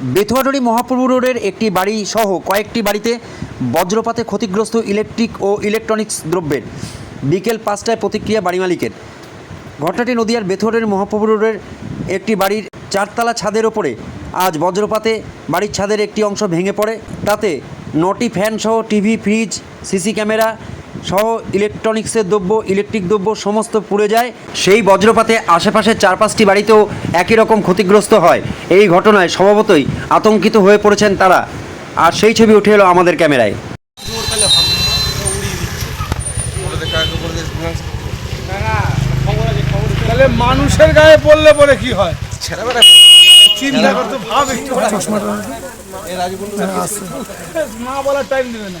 বেথুয়াডরি মহাপ্রভু রোডের একটি বাড়ি সহ কয়েকটি বাড়িতে বজ্রপাতে ক্ষতিগ্রস্ত ইলেকট্রিক ও ইলেকট্রনিক্স দ্রব্যের বিকেল পাঁচটায় প্রতিক্রিয়া বাড়ি মালিকের। ঘটনাটি নদিয়ার বেথুয়াডরি মহাপ্রভু রোডের একটি বাড়ির চারতলা ছাদের ওপরে। আজ বজ্রপাতে বাড়ির ছাদের একটি অংশ ভেঙে পড়ে। তাতে নটি ফ্যান সহ টিভি, ফ্রিজ, সিসি ক্যামেরা সহ ইলেকট্রনিক্সের দ্রব্য ইলেকট্রিক দ্রব্য সমস্ত পুড়ে যায়। সেই বজ্রপাতে আশেপাশের চার পাঁচটি বাড়িতেও একই রকম ক্ষতিগ্রস্ত হয়। এই ঘটনায় স্বভাবতই আতঙ্কিত হয়ে পড়েছেন তারা। আর সেই ছবি উঠে এলো আমাদের ক্যামেরায়। তাহলে মানুষের গায়ে পড়লে পরে কি হয়? চিন্তা করতে ভাব একটু। না বলার টাইম দেবে না।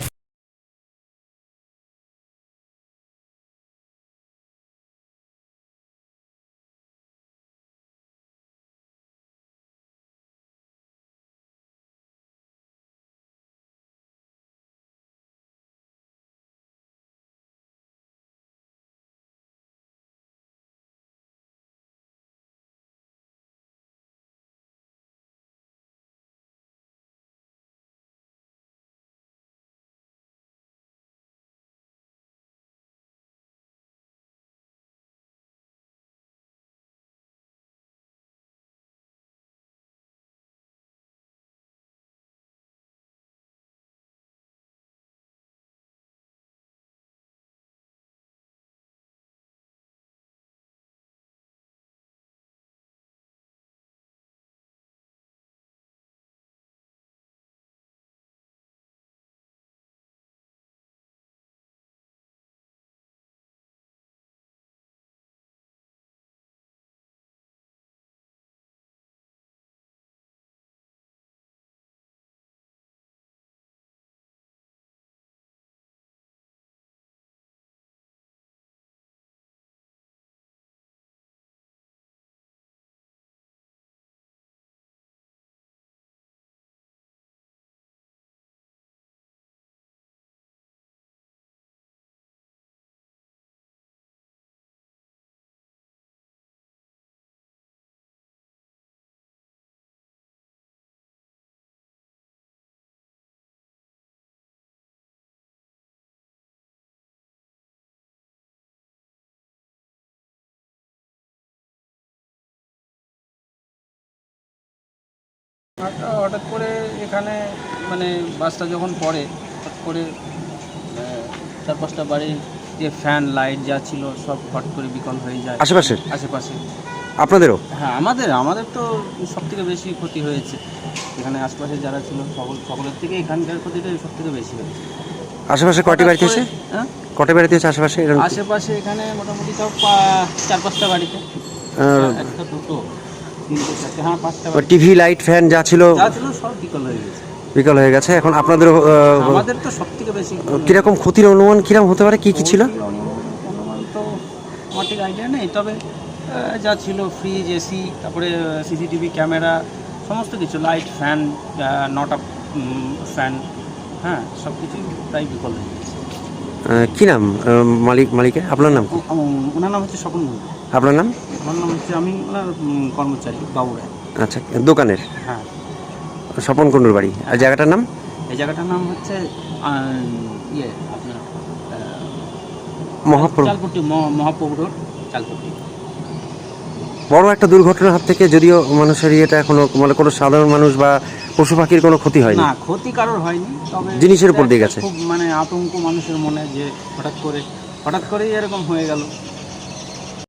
হঠাৎ করে এখানে মানে বাসটা যখন পড়ে হঠাৎ করে চার পাঁচটা বাড়ির যে ফ্যান লাইট যা ছিল সব হট করে বিকল হয়ে যায়। আশেপাশে আশেপাশে আপনাদেরও? হ্যাঁ আমাদের আমাদের তো সব থেকে বেশি ক্ষতি হয়েছে। এখানে আশপাশে যারা ছিল সকল সকলের থেকে এখানকার ক্ষতিটা সব থেকে বেশি হয়েছে। আশেপাশে কটি বাড়িতে আছে হ্যাঁ? কটি বাড়িতে আছে আশেপাশে? আশেপাশে এখানে মোটামুটি সব চার পাঁচটা বাড়িতে। একটা দুটো। টিভি লাইট ফ্যান যা ছিল সব বিকল হয়ে গেছে। বিকল হয়ে গেছে। এখন আপনাদেরও আহ, আমাদের তো সব থেকে বেশি কীরকম ক্ষতির অনুমান কীরকম হতে পারে কি কি ছিল? অনুমান- তো আমার ঠিক আইডিয়া নেই তবে যা ছিল ফ্রিজ এসি তারপরে সিসিটিভি ক্যামেরা সমস্ত কিছু লাইট ফ্যান নট আপ ফ্যান হ্যাঁ সব কিছুই প্রায় বিকল হয়ে গেছে। কি নাম? মালিক মালিকের? আপনার নাম ওনার নাম হচ্ছে স্বপন আপনার নাম? আমার নাম হচ্ছে আমি ওনার কর্মচারী বাবু রায় আচ্ছা দোকানের? হ্যাঁ। স্বপন কুণ্ডুর বাড়ি। আর জায়গাটার নাম? এই জায়গাটার নাম হচ্ছে ইয়ে আপনার মহাপ্রভু। চালপট্টি ম- মহাপ্রভু রোড বড় একটা দুর্ঘটনার হাত থেকে যদিও মানুষের ইয়েটা এখনও মানে কোনো সাধারণ মানুষ বা পশু পাখির কোনো ক্ষতি হয়নি না ক্ষতি কারোর হয়নি তবে জিনিসের উপর দিয়ে গেছে। খুব মানে আতঙ্ক মানুষের মনে যে হঠাৎ করে হঠাৎ করেই এরকম হয়ে গেল